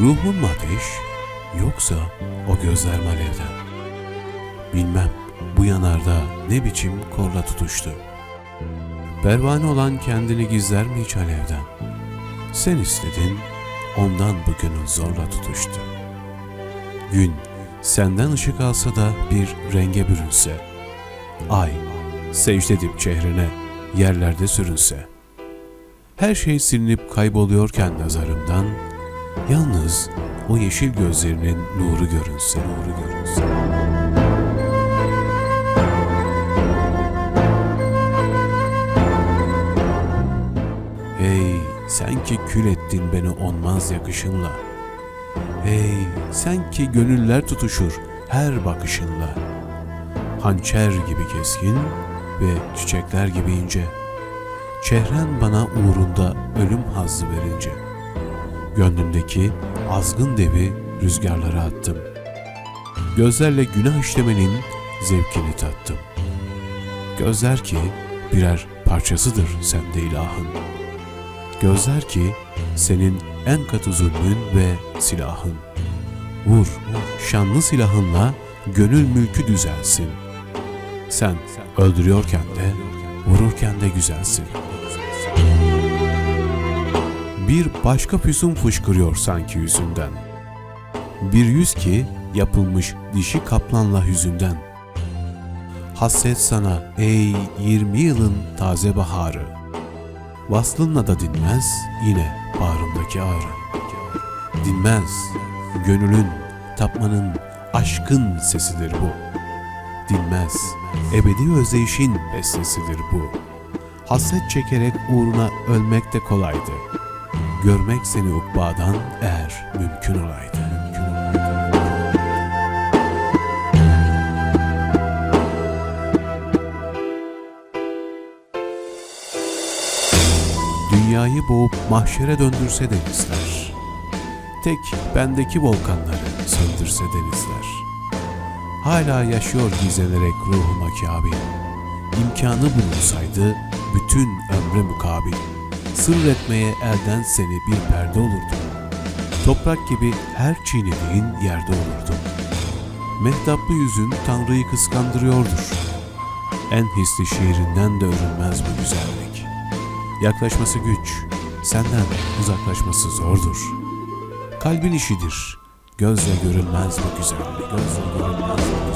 Ruhum mu ateş yoksa o gözler mi alevden? Bilmem bu yanarda ne biçim korla tutuştu. Pervane olan kendini gizler mi hiç alevden? Sen istedin, ondan bu zorla tutuştu. Gün senden ışık alsa da bir renge bürünse, ay secde edip çehrene yerlerde sürünse, her şey silinip kayboluyorken nazarımdan, yalnız o yeşil gözlerinin nuru görünse, nuru görünse. Hey sen ki kül ettin beni onmaz yakışınla. Hey sen ki gönüller tutuşur her bakışınla. Hançer gibi keskin ve çiçekler gibi ince. Çehren bana uğrunda ölüm hazzı verince. Gönlümdeki azgın devi rüzgarlara attım. Gözlerle günah işlemenin zevkini tattım. Gözler ki birer parçasıdır sende ilahın. Gözler ki senin en katı zulmün ve silahın. Vur, şanlı silahınla gönül mülkü düzelsin. Sen öldürüyorken de, vururken de güzelsin. Bir başka füsun fışkırıyor sanki yüzünden. Bir yüz ki yapılmış dişi kaplanla hüzünden. Hasret sana ey 20 yılın taze baharı. Vaslınla da dinmez yine bağrımdaki ağrı. Dinmez gönülün, tapmanın, aşkın sesidir bu. Dinmez ebedi özdeyişin bestesidir bu. Hasret çekerek uğruna ölmek de kolaydı. Görmek seni ukbadan eğer mümkün olaydı. Dünyayı boğup mahşere döndürse denizler. Tek bendeki volkanları söndürse denizler. Hala yaşıyor gizlenerek ruhuma Kabil. İmkanı bulunsaydı bütün ömre mukabil. Sır etmeye elden seni bir perde olurdu. Toprak gibi her çiğnediğin yerde olurdu. Mehtaplı yüzün Tanrı'yı kıskandırıyordur. En hisli şiirinden de örülmez bu güzellik. Yaklaşması güç, senden uzaklaşması zordur. Kalbin işidir, gözle görülmez bu güzellik, gözle görülmez.